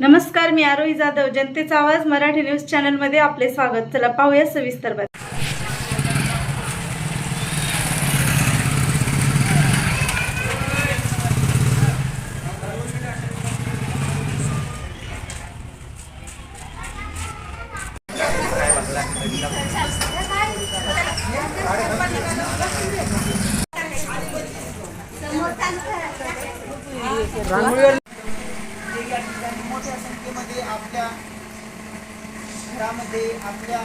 नमस्कार मी आरोही जाधव. जनतेचा आवाज मराठी न्यूज चॅनलमध्ये आपले स्वागत. चला पाहूया सविस्तर बातमी रांगोळी ठिकाणी मोठ्या संख्येमध्ये आपल्या घरामध्ये आपल्या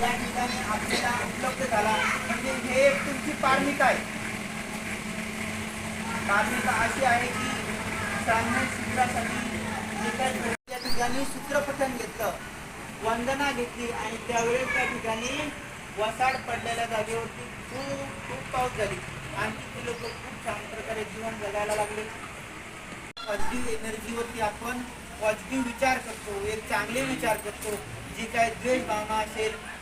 या ठिकाणी आपल्याला उपलब्ध झाला म्हणजे हे एक तुमची पारमिता आहे. पारमिता अशी आहे की ब्राह्मण सूत्रासाठी जे काही त्या ठिकाणी सूत्रपठन घेतलं वंदना घेतली आणि त्यावेळेस त्या ठिकाणी वसाड पडलेल्या जागेवरती खूप खूप पाऊस झाली. आणि तिथे लोक खूप छान प्रकारे जीवन जगायला लागले. पॉझिटिव्ह एनर्जीवरती आपण पॉझिटिव्ह विचार करतो एक चांगले विचार करतो. जी काय द्वेष भावना असेल